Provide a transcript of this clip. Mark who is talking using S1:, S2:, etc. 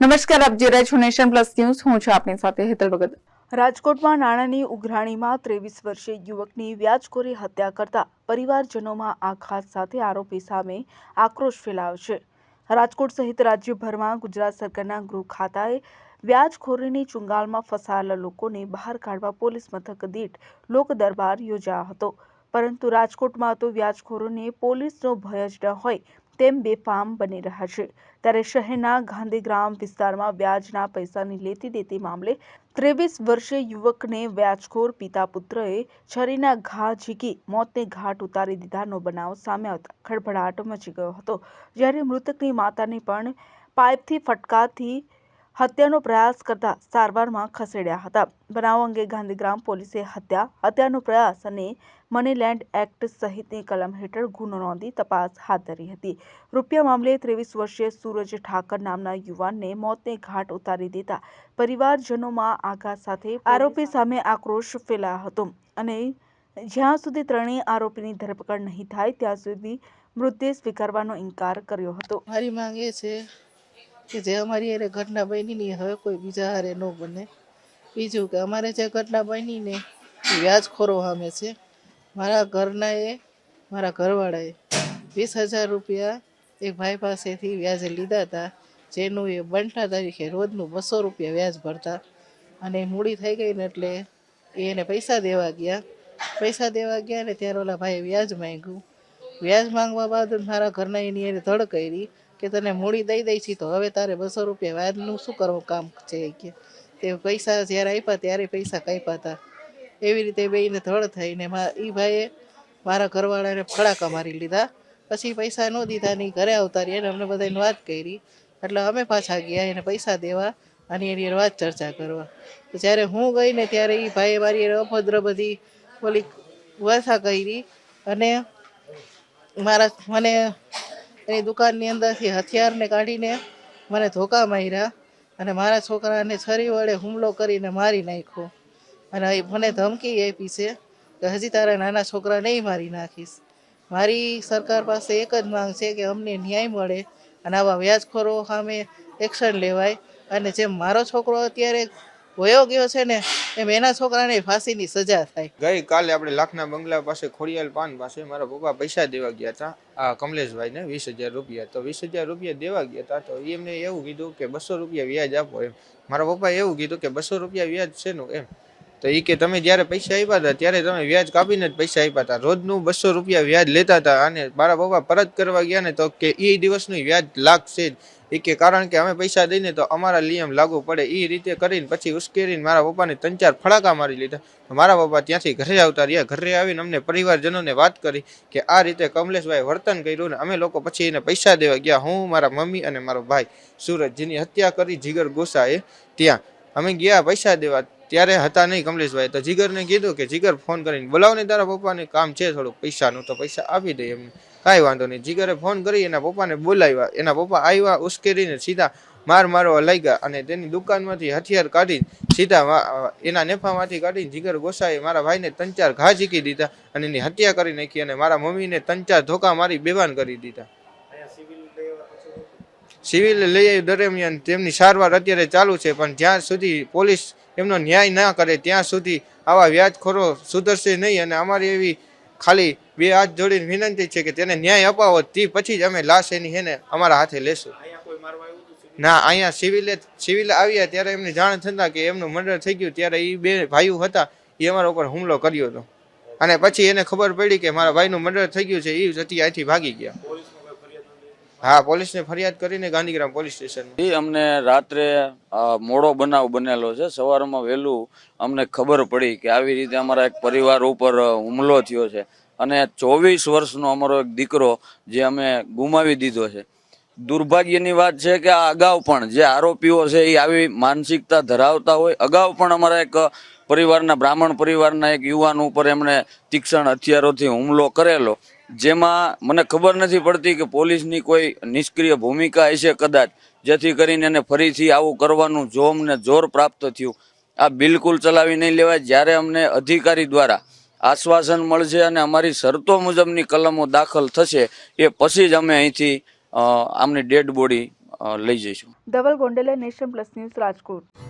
S1: નમસ્કાર, આપ જોઈ રહ્યા છો નેશન પ્લસ ન્યૂઝ. હું છું આપની સાથે હેતલ ભગત.
S2: રાજકોટમાં નાણાંની ઉઘરાણીમાં ત્રેવીસ વર્ષીય યુવકની વ્યાજખોરી હત્યા કરતા પરિવારજનોમાં આઘાત સાથે આરોપી સામે આક્રોશ ફેલાયો છે. રાજકોટ સહિત રાજ્યભરમાં ગુજરાત સરકારના ગૃહ ખાતાએ વ્યાજખોરીની ચુંગાલમાં ફસાયેલા લોકોને બહાર કાઢવા પોલીસ મથક દીઠ લોક દરબાર યોજાયો હતો. પરંતુ રાજકોટમાં તો વ્યાજખોરોને પોલીસનો ભય જ ન હોય તેમ બેફામ બની રહ્યા છે. ત્યારે શહેરના ગાંધીગ્રામ વિસ્તારમાં વ્યાજના પૈસાની લેતી દેતી મામલે ત્રેવીસ વર્ષીય યુવકને વ્યાજખોર પિતા પુત્રએ છરીના ઘા ઝીકી મોતને ઘાટ ઉતારી દીધાનો બનાવ સામે આવતા ખળભળાટ મચી ગયો હતો. જ્યારે મૃતકની માતાને પણ પાઇપથી ફટકાથી હત્યાનો પ્રયાસ કરતા સારવારમાં ખસેડ્યા હતા. બનાવ અંગે ગાંધીગ્રામ પોલીસે હત્યા, હત્યાનો પ્રયાસ અને મની લેન્ડ એક્ટ સહિતની કલમ હેઠળ ગુનો નોંધી તપાસ હાથ ધરી હતી. રૂપિયા મામલે ત્રેવીસ વર્ષીય સૂરજ ઠાકર નામના યુવાનને મોતને ઘાટ ઉતારી દેતા પરિવારજનોમાં આઘાત સાથે આરોપી સામે આક્રોશ ફેલાયો હતો અને જ્યાં સુધી ત્રણેય આરોપીની ધરપકડ નહીં થાય, ત્યાં સુધી મૃતદેહ સ્વીકારવાનો ઇનકાર કર્યો હતો.
S3: મારી માંગ છે કે જે અમારી અરે ઘટના બની ને હવે કોઈ બીજા હારે ન બને. બીજું કે અમારે જે ઘટના બની ને એ વ્યાજખોરો સામે છે. મારા ઘરના એ મારા ઘરવાળાએ વીસ હજાર રૂપિયા એક ભાઈ પાસેથી વ્યાજે લીધા હતા, જેનું એ બંટા તરીકે રોજનું બસો રૂપિયા વ્યાજ ભરતા. અને મૂડી થઈ ગઈ ને એટલે એને પૈસા દેવા ગયા. પૈસા દેવા ગયા ને ત્યારે ઓલા ભાઈએ વ્યાજ માંગ્યું. વ્યાજ માંગવા બાદ મારા ઘરના એની એને ધડ કરી. કે તને મૂડી દઈ દઈ છી, તો હવે તારે બસો રૂપિયા વાયરનું શું કરવું કામ છે કે? તે પૈસા જ્યારે આપ્યા ત્યારે પૈસા કાપ્યા હતા. એવી રીતે બેને ધડ થઈને એ ભાઈએ મારા ઘરવાળાને ફડાકા મારી લીધા. પછી પૈસા ન દીધા ની ઘરે આવતા રહી અને અમને બધાને વાત કરી. એટલે અમે પાછા ગયા, એને પૈસા દેવા અને એની વાત ચર્ચા કરવા. તો જ્યારે હું ગઈ ને ત્યારે એ ભાઈએ મારી એને અભદ્ર બધી ઓલી વાસા કરી અને મારા, મને એની દુકાનની અંદરથી હથિયારને કાઢીને મને ધોકા માર્યા અને મારા છોકરાને છરી વડે હુમલો કરીને મારી નાખ્યો. અને મને ધમકી આપી છે કે હજી તારા નાના છોકરા નહીં મારી નાખીશ. મારી સરકાર પાસે એક જ માંગ છે કે અમને ન્યાય મળે અને આવા વ્યાજખોરો સામે એક્શન લેવાય. અને જેમ મારો છોકરો અત્યારે વયો ગયો છે ને એમ એના છોકરાને ફાંસીની સજા થાય.
S4: ગઈ કાલે આપણે લાખના બંગલા પાસે ખોડિયાલ પાન પાસે મારા પપ્પા પૈસા દેવા ગયા હતા. આ કમલેશભાઈને વીસ હજાર રૂપિયા. તો વીસ હજાર રૂપિયા દેવા ગયા હતા તો એમને એવું કીધું કે બસો રૂપિયા વ્યાજ આપો એમ. મારા પપ્પાએ એવું કીધું કે બસો રૂપિયા વ્યાજ છે નું એમ? તો એ કે તમે જ્યારે પૈસા આપ્યા હતા, ત્યારે તમે વ્યાજ કાપીને જ પૈસા આપ્યા હતા. રોજનું બસો રૂપિયા વ્યાજ લેતા હતા અને મારા પપ્પા પરત કરવા ગયા ને તો કે એ દિવસનું વ્યાજ લાગશે જ. એ કે કારણ કે અમે પૈસા દઈને તો અમારા નિયમ લાગુ પડે. એ રીતે કરીને પછી ઉશ્કેરીને મારા પપ્પાને ત્રણ ચાર ફડાકા મારી લીધા. મારા પપ્પા ત્યાંથી ઘરે આવતા રહ્યા. ઘરે આવીને અમને પરિવારજનોને વાત કરી કે આ રીતે કમલેશભાઈ વર્તન કર્યું ને અમે લોકો પછી એને પૈસા દેવા ગયા. હું, મારા મમ્મી અને મારો ભાઈ સુરજ જેની હત્યા કરી જીગર ગોસાએ ત્યાં. અમે ગયા પૈસા દેવા. ત્યારે હતા નહીં કમલેશભાઈ તો જીગરને કીધું કે, જીગર, ફોન કરીને બોલાવને તારા પપ્પાને. કામ છે થોડુંક, પૈસાનું તો પૈસા આપી દે એમને કાંઈ વાંધો નહીં. જીગરે ફોન કરી એના પપ્પાને બોલાવ્યા. એના પપ્પા આવ્યા, ઉશ્કેરીને સીધા માર મારવા લઈ ગયા અને તેની દુકાનમાંથી હથિયાર કાઢી સીધા એના નેફામાંથી કાઢીને જીગર ગોસાએ મારા ભાઈને ત્રણ ચાર ઘા ઝીકી દીધા અને એની હત્યા કરી નાખી અને મારા મમ્મીને ત્રણ ચાર ધોકા મારી બેભાન કરી દીધા. સિવિલ લઈ આવી દરમિયાન તેમની સારવાર અત્યારે ચાલુ છે, પણ જ્યાં સુધી પોલીસ એમનો ન્યાય ના કરે ત્યાં સુધી આવા વ્યાજખોરો સુધરશે નહીં અને અમારી એવી ખાલી બે હાથ જોડીને વિનંતી છે કે તેને ન્યાય અપાવો, તે પછી જ અમે લાશ એની હેને અમારા હાથે લેશું. ના, અહીંયા સિવિલે, સિવિલ આવ્યા ત્યારે એમને જાણ થતા કે એમનું મર્ડર થઈ ગયું ત્યારે એ બે ભાઈઓ હતા એ અમારા ઉપર હુમલો કર્યો હતો. અને પછી એને ખબર પડી કે મારા ભાઈનું મર્ડર થઈ ગયું છે એ જતી અહીંથી ભાગી ગયા. હા, પોલીસને ફરિયાદ કરીને ગાંધીગ્રામ પોલીસ સ્ટેશન
S5: અમને રાત્રે મોડો બનાવ બનેલો છે. સવારમાં વહેલું અમને ખબર પડી કે આવી રીતે અમારા એક પરિવાર ઉપર હુમલો થયો છે. અને ચોવીસ વર્ષનો અમારો એક દીકરો જે અમે ગુમાવી દીધો છે. દુર્ભાગ્યની વાત છે કે આ અગાઉ પણ જે આરોપીઓ છે એ આવી માનસિકતા ધરાવતા હોય, અગાઉ પણ અમારા એક પરિવારના, બ્રાહ્મણ પરિવારના એક યુવાન ઉપર એમણે તીક્ષણ હથિયારોથી હુમલો કરેલો. જેમાં મને ખબર નથી પડતી કે પોલીસની કોઈ નિષ્ક્રિય ભૂમિકા હશે કદાચ, જેથી કરીને એને ફરીથી આવું કરવાનું જો અમને જોર પ્રાપ્ત થયું. આ બિલકુલ ચલાવી નહીં લેવાય. જ્યારે અમને અધિકારી દ્વારા આશ્વાસન મળશે અને અમારી શરતો મુજબની કલમો દાખલ થશે, એ પછી જ અમે અહીંથી આમની ડેડ બોડી લઈ જઈશું.
S2: ધવલ ગોંડલે નેશન પ્લસ ન્યૂઝ રાજકોટ.